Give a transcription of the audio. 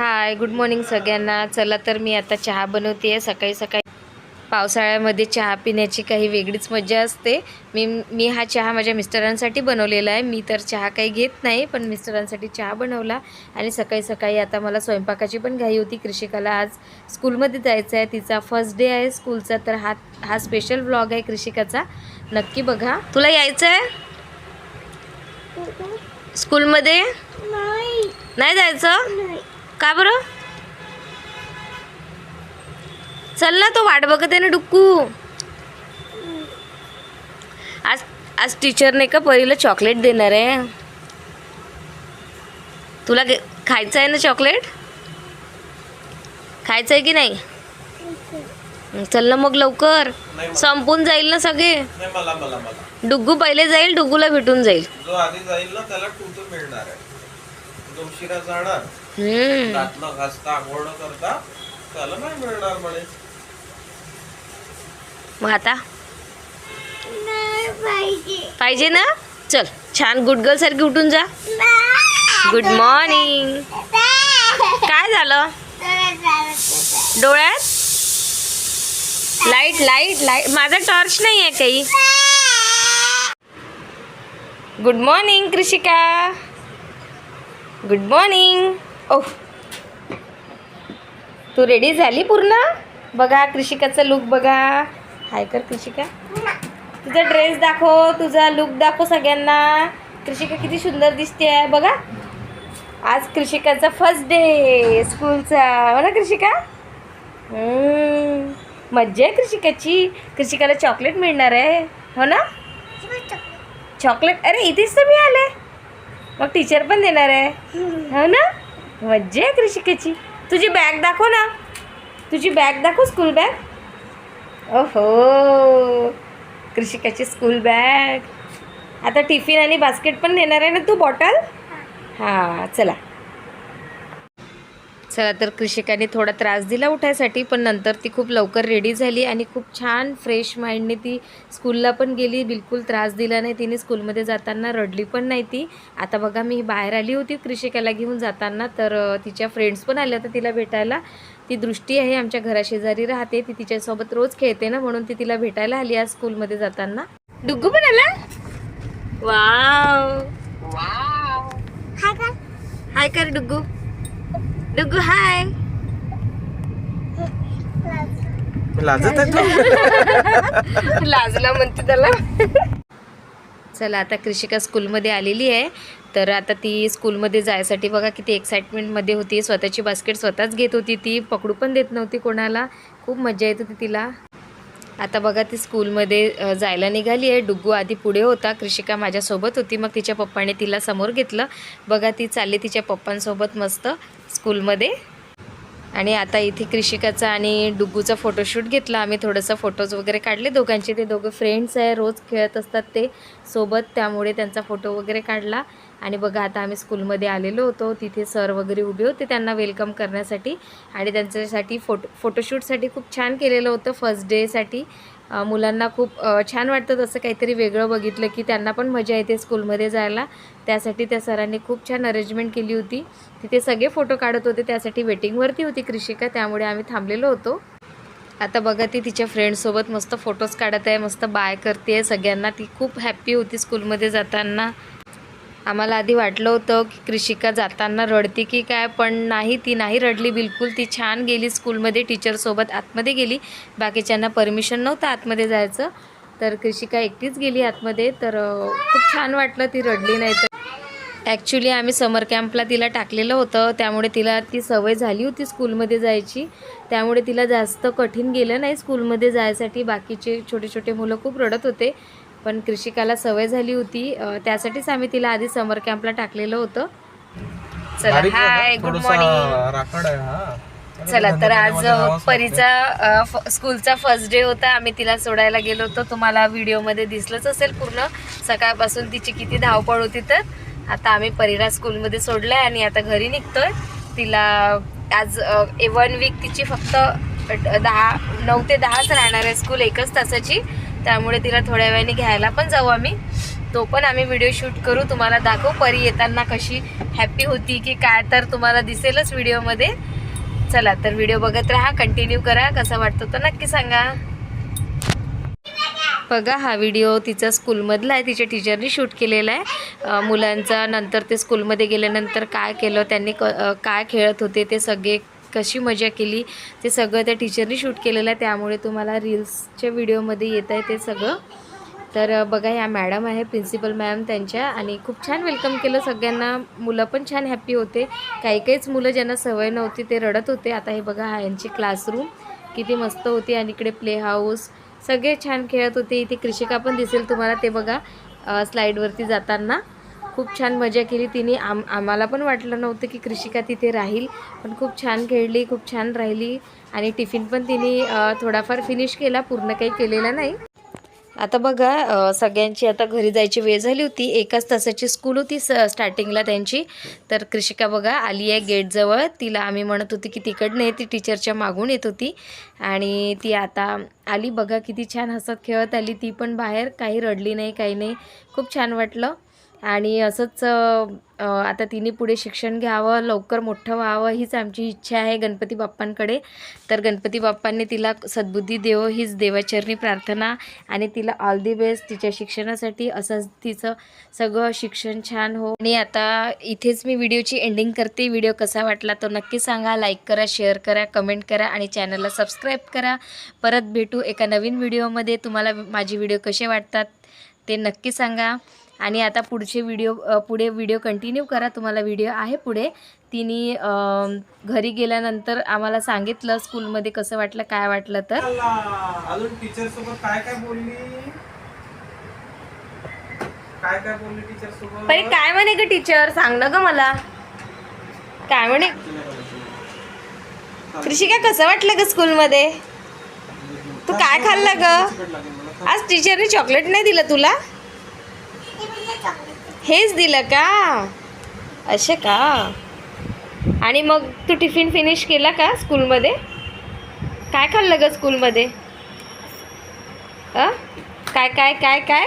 Hi good morning सगळ्यांना. चला तर मी आता चहा बनवते आहे सकाळी सकाळी पावसाळ्यामध्ये चहा पिण्याची काही वेगळीच मजा असते. मी मी हा चहा माझ्या मिस्टरांसाठी बनवलेला आहे. मी तर चहा काही घेत नाही पण मिस्टरांसाठी चहा बनवला. आणि सकाळी सकाळी आता मला स्वयंपाकाची पण घाई होती. कृषिकाला आज स्कूलमध्ये जायचं आहे. तिचा फर्स्ट डे आहे स्कूलचा. तर हा हा स्पेशल व्लॉग आहे कृषिकाचा. नक्की बघा. तुला यायचं आहे स्कूलमध्ये? नाही जायचं? का बरं? चल ना तो वाट बघत आहे ना डुक्कू. आज आज टीचरने का परीला चॉकलेट देणार आहे. तुला खायचं आहे ना चॉकलेट खायचं आहे की नाही? चल ना मग लवकर. संपून जाईल ना सगळे. नाही डुग्गू पहिले जाईल डुग्गूला भेटून जाईल. जो आधी जाईल ना त्याला मिळणार आहे. जाणार. घासता आंघोळ करता त्याला नाही मिळणार म्हणे. मग आता? पाहिजे. ना? चल छान गुड गर्ल सारखी उठून जा. गुड मॉर्निंग काय झालं? डोळ्यात? लाइट लाइट लाइट माझा टॉर्च नाही आहे काही good morning Krishika good morning oh तू रेडी झाली पूर्ण? बघा कृषिकाचा लुक बघा. हाय कर कृषिका. तुझा ड्रेस दाखव तुझा लुक दाखव सगळ्यांना. कृषिका किती सुंदर दिसते आहे बघा. आज कृषिकाचा फर्स्ट डे स्कूलचा हो ना कृषिका? मज्जा आहे कृषिकाची. कृषिकाला चॉकलेट मिळणार आहे. हो ना? चॉकलेट अरे इथेच तर मी आले मग टीचर पण देणार आहे. हो ना? मज्जा आहे कृषिकेची तुझी बॅग दाखव ना. तुझी बॅग दाखव स्कूल बॅग ओहो. कृषिकाची स्कूल बॅग आता टिफिन आणि बास्केट पण देणार आहे ना तू बॉटल हां चला. चला तर कृषिकाने थोडा त्रास दिला उठायसाठी पण नंतर ती खूप लवकर रेडी झाली आणि खूप छान फ्रेश माइंडने ती स्कूलला पण गेली. बिलकुल त्रास दिला नाही तिने. स्कूलमध्ये जाताना रडली पण नाही ती. आता बघा मी बाहेर आली होती कृषिकाला घेऊन जाताना तर तिच्या फ्रेंड्स पण आल्या होत्या तिला भेटायला. ती दृष्टी आहे आमच्या घराशेजारी राहते. ती तिच्यासोबत रोज खेळते ना म्हणून ती तिला भेटायला आली आज स्कूलमध्ये जाताना. डुग्गू पण आला? वाव! हाय कर डुग्गू? डुग्गू हाय लाजत आहे तू. लाजला म्हणते त्याला. चला आता कृषिका स्कूलमध्ये आलेली आहे. तर आता ती स्कूलमध्ये जायसाठी बघा किती एक्साइटमेंटमध्ये होती. स्वतःची बास्केट स्वतःच घेत होती ती. पकडू पण देत नव्हती कोणाला. खूप मजा येत होती तिला. आता बघा ती स्कूलमध्ये जायला निघाली आहे. डुग्गू आधी पुढे होता. कृषिका माझ्यासोबत होती. मग तिच्या पप्पाने तिला समोर घेतलं. बघा ती चालली तिच्या पप्पांसोबत मस्त स्कूलमध्ये. आणि आता इथे कृषिकाचा आणि डुग्गूचा फोटोशूट घेतला. आम्ही थोडंसं फोटोज वगैरे काढले दोघांचे. ते दोघं फ्रेंड्स आहे. रोज खेळत असतात ते. सोबत त्यामुळे त्यांचा फोटो वगैरे काढला. आणि बघा आता आम्ही स्कूलमध्ये आलेलो होतो. तिथे सर वगैरे उभे होते त्यांना वेलकम करण्यासाठी. आणि त्यांच्यासाठी फोटो फोटोशूटसाठी खूप छान केलेलं होतं फर्स्ट डेसाठी मुलांना खूप छान वाटतं तसं काहीतरी वेगळं बघितलं की त्यांना पण मजा येते स्कूलमध्ये जायला. त्यासाठी त्या सरांनी खूप छान अरेंजमेंट केली होती. तिथे सगळे फोटो काढत होते त्यासाठी वेटिंगवरती होती कृषिका त्यामुळे आम्ही थांबलेलो होतो. आता बघा ती तिच्या फ्रेंडसोबत मस्त फोटोज काढत आहे मस्त बाय करते. आहे सगळ्यांना ती खूप हॅप्पी होती स्कूलमध्ये जाताना. आम्हाला आधी वाटलं होतं की कृषिका जाताना रडती की काय पण नाही ती नाही रडली. बिलकुल ती छान गेली स्कूलमध्ये टीचरसोबत आतमध्ये गेली. बाकीच्यांना परमिशन नव्हतं आतमध्ये जायचं. तर कृषिका एकटीच गेली आतमध्ये. तर खूप छान वाटलं ती रडली नाही तर. ॲक्च्युली आम्ही समर कॅम्पला तिला टाकलेलं होतं. त्यामुळे तिला ती सवय झाली होती स्कूलमध्ये जायची. त्यामुळे तिला जास्त कठीण गेलं नाही स्कूलमध्ये जायसाठी. बाकीचे छोटे छोटे मुलं खूप रडत होते. पण कृषिकाला सवय झाली होती. त्यासाठीच आम्ही तिला आधी समर कॅम्पला टाकलेलं होतं. चला हाय गुड मॉर्निंग हा. चला तर आज परीचा स्कूलचा फर्स्ट डे होता. आम्ही तिला सोडायला गेलो होतो. तुम्हाला व्हिडिओमध्ये दिसलंच असेल पूर्ण. सकाळपासून तिची किती धावपळ होती तर. आता आम्ही परीला स्कूलमध्ये सोडलं आहे आणि आता घरी निघतोय. तिला आज वन वीक तिची फक्त दहा नऊ ते दहाच राहणार आहे स्कूल एकच तासाची. त्यामुळे तिला थोड्या वेळाने घ्यायला पण जाऊ आम्ही. तो पण आम्ही व्हिडिओ शूट करू तुम्हाला दाखवू. परी येताना कशी हॅप्पी होती की काय तर तुम्हाला दिसेलच व्हिडिओमध्ये चला तर व्हिडिओ बघत राहा कंटिन्यू करा. कसा वाटतो तर नक्की सांगा. बघा हा व्हिडिओ तिचा स्कूलमधला आहे. तिच्या टीचरनी शूट केलेला आहे. मुलांचा नंतर ते स्कूलमध्ये गेल्यानंतर काय केलं त्यांनी क काय खेळत होते ते सगळे कशी मजा केली ते सगळं त्या टीचरनी शूट केलेलं आहे. त्यामुळे तुम्हाला रील्सच्या व्हिडिओमध्ये येत आहे ते सगळं. तर बघा या मॅडम आहे प्रिन्सिपल मॅम त्यांच्या. आणि खूप छान वेलकम केलं सगळ्यांना. मुलं पण छान हॅप्पी होते. काही काहीच मुलं ज्यांना सवय नव्हती ते रडत होते. आता हे बघा हा यांची क्लासरूम किती मस्त होती. आणि इकडे प्ले हाऊस सगळे छान खेळत होते. इथे कृषिका पण दिसेल तुम्हाला. ते बघा स्लाईडवरती जाताना. खूप छान मजा केली. तिने आम आम्हाला पण वाटलं नव्हतं की कृषिका तिथे राहील पण खूप छान खेळली खूप छान राहिली आणि टिफिन पण तिने थोडाफार फिनिश केला पूर्ण काही केलेला नाही. आता बघा सगळ्यांची आता घरी जायची वेळ झाली होती. एकाच तासाची स्कूल होती स स्टार्टिंगला त्यांची. तर कृषिका बघा आली आहे गेटजवळ तिला आम्ही म्हणत होती की तिकडनं आहे ती टीचरच्या मागून येत होती. आणि ती आता आली. बघा किती छान हसत खेळत आली. ती पण बाहेर काही रडली नाही काही नाही. खूप छान वाटलं. आणि असंच आता तिने पुढे शिक्षण घ्यावं लवकर मोठं व्हावं हीच आमची इच्छा आहे गणपती बाप्पांकडे. तर गणपती बाप्पांनी तिला सद्बुद्धी देवो हीच देवाचरणी प्रार्थना आणि तिला ऑल दी बेस्ट तिच्या शिक्षणासाठी. असंच तिचं सगळं शिक्षण छान हो. आणि आता इथेच मी व्हिडिओची एंडिंग करते. व्हिडिओ कसा वाटला तो नक्की सांगा. लाईक करा शेअर करा कमेंट करा आणि चॅनलला सबस्क्राईब करा. परत भेटू एका नवीन व्हिडिओमध्ये. तुम्हाला माझे व्हिडिओ कसे वाटतात ते नक्की सांगा. आणि आता पुढचे व्हिडिओ पुढे व्हिडिओ कंटिन्यू करा. तुम्हाला व्हिडिओ आहे पुढे. तिने घरी गेल्यानंतर आम्हाला सांगितलं स्कूलमध्ये कसं वाटलं काय वाटलं तर. अजून टीचर सोबत काय काय बोलली? काय काय बोलली टीचर सोबत? परी काय म्हणे ग टीचर सांग ना ग मला. काय म्हणे? कृषिका कसं वाटलं ग स्कूलमध्ये तू काय खाल्लं ग? आज टीचरने चॉकलेट नाही दिलं तुला? हेच दिलं का? असे का? आणि मग तू टिफिन फिनिश केला का स्कूलमध्ये? काय खाल्लं ग स्कूलमध्ये? अ? काय काय काय काय?